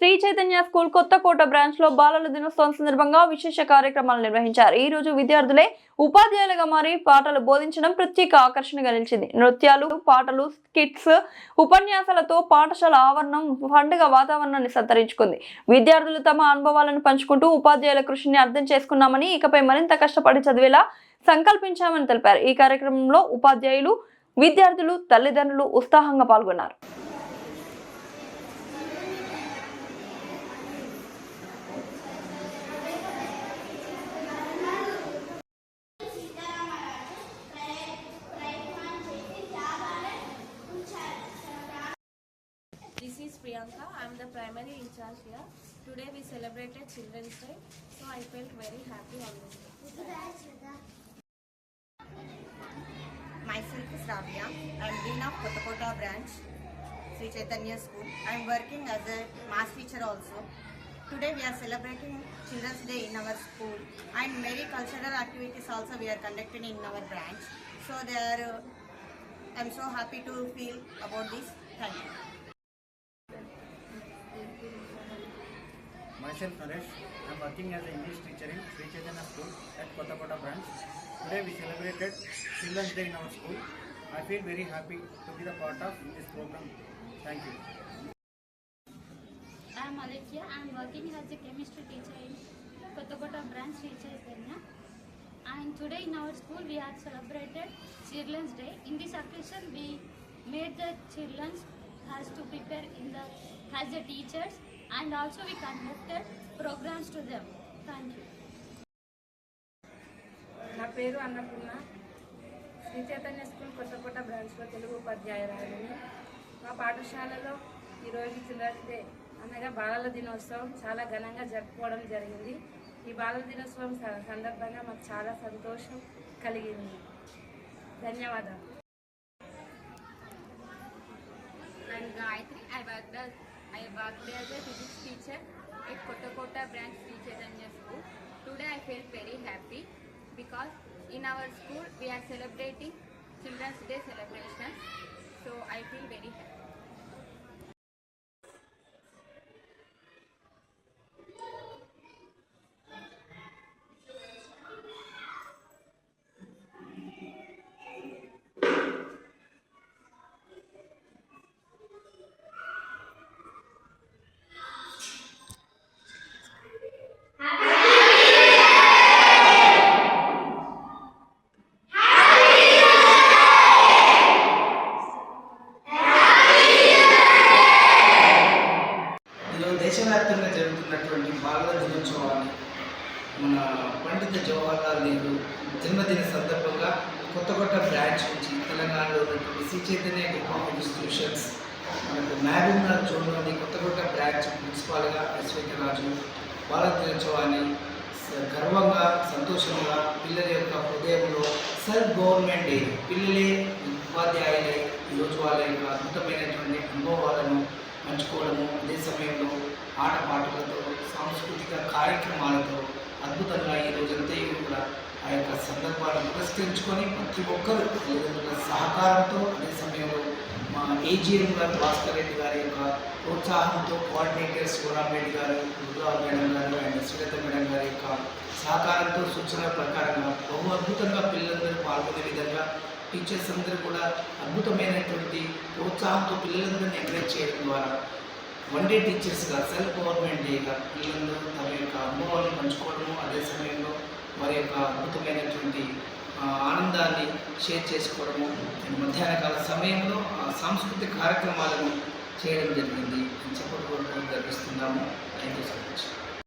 Shri Chaitanya school Kothakota బ్రాంచ్లో బాలల దినోత్సవం సందర్భంగా విశేష కార్యక్రమాలు నిర్వహించారు. ఈ రోజు విద్యార్థులే ఉపాధ్యాయులుగా మారి పాటలు బోధించడం ప్రత్యేక ఆకర్షణగా నిలిచింది. నృత్యాలు పాటలు స్కిట్స్ ఉపన్యాసాలతో పాఠశాల ఆవరణం పండుగ వాతావరణాన్ని సంతరించుకుంది. విద్యార్థులు తమ అనుభవాలను పంచుకుంటూ ఉపాధ్యాయుల కృషిని అర్థం చేసుకున్నామని ఇకపై మరింత కష్టపడి చదివేలా సంకల్పించామని తెలిపారు. ఈ కార్యక్రమంలో ఉపాధ్యాయులు విద్యార్థులు తల్లిదండ్రులు ఉత్సాహంగా పాల్గొన్నారు. Priyanka. I am the primary in charge here. Today we celebrated Children's Day, so I felt very happy on this day. Myself is Ravya. I am Dean of Kotakota branch, Sri Chaitanya School. I am working as a math teacher also. Today we are celebrating Children's Day in our school and many cultural activities also we are conducting in our branch. So they are, uh, I am so happy to feel about this. Thank you. Myself Naresh. I am working as an English teacher in Sri Chaitanya School at Kotakota branch. Today we celebrated Children's Day in our school. I feel very happy to be the part of this program. Thank you. I am Alexia. I am working as a chemistry teacher in Kotakota branch, Sri Chaitanya. And today in our school we had celebrated Children's Day. In this occasion we made the children has to prepare in the as the teachers and also we conducted programs to them. Thank you. నా పేరు Annapurna Sri Chaitanya school Kothakota బ్రాంచ్లో తెలుగు ఉపాధ్యాయురాలిని మా పాఠశాలలో ఈరోజు children's day అనగా బాలల దినోత్సవం చాలా ఘనంగా జరుపుకోవడం జరిగింది ఈ బాలల దినోత్సవం స- సందర్భంగా మాకు చాలా సంతోషం కలిగింది ధన్యవాదాలు. I worked as I worked as a physics teacher at Kotakota branch Sri Chaitanya School. Today I felt very happy because in our school we are celebrating Children's Day celebrations. So I feel very happy. దేశవ్యాప్తంగా జరుగుతున్నటువంటి బాలల దినోత్సవాన్ని మన పండిత జవహర్లాల్ నెహ్రూ జన్మదిన సందర్భంగా కొత్త కొత్త branch నుంచి తెలంగాణలో ఉన్నటువంటి శ్రీ చైతన్య గ్రూప్ ఇన్స్టిట్యూషన్స్ మనకు మహబూబ్నగర్ జోన్లోని కొత్త బ్రాంచ్ ప్రిన్సిపాల్గా అశ్వతి రాజు బాలల దినోత్సవాన్ని స- గర్వంగా సంతోషంగా పిల్లల యొక్క హృదయంలో సెల్ఫ్ గవర్నమెంట్ డే పిల్లలే ఉపాధ్యాయులే ఈరోజు వాళ్ళ యొక్క అద్భుతమైనటువంటి అనుభవాలను పంచుకోవడము అదే సమయంలో ఆటపాటలతో సాంస్కృతిక కార్యక్రమాలతో అద్భుతంగా ఈ రోజంతా కూడా ఆ యొక్క సందర్భాలను పురస్కరించుకొని ప్రతి ఒక్కరు తల్లిదండ్రుల సహకారంతో అదే సమయంలో మా ఏజీఎం గారు భాస్కర్ రెడ్డి గారి యొక్క ప్రోత్సాహంతో coordinators Reddy garu Durga madam garu and Srilatha madam గారి యొక్క సహకారంతో సూచనల ప్రకారంగా బహు అద్భుతంగా పిల్లలందరూ పాల్గొనే విధంగా టీచర్స్ అందరూ కూడా అద్భుతమైనటువంటి ప్రోత్సాహంతో పిల్లలందరినీ ఎంకరేజ్ చేయడం ద్వారా వన్ డే టీచర్స్గా సెల్ఫ్ గవర్నమెంట్ డేగా పిల్లలందరూ తమ యొక్క అనుభవాలను పంచుకోవడము అదే సమయంలో వారి యొక్క అద్భుతమైనటువంటి ఆనందాన్ని షేర్ చేసుకోవడము మధ్యాహ్న కాల సమయంలో ఆ, సాంస్కృతిక కార్యక్రమాలను చేయడం జరిగింది అని చెప్పడం గర్విస్తున్నాము. Thank you so much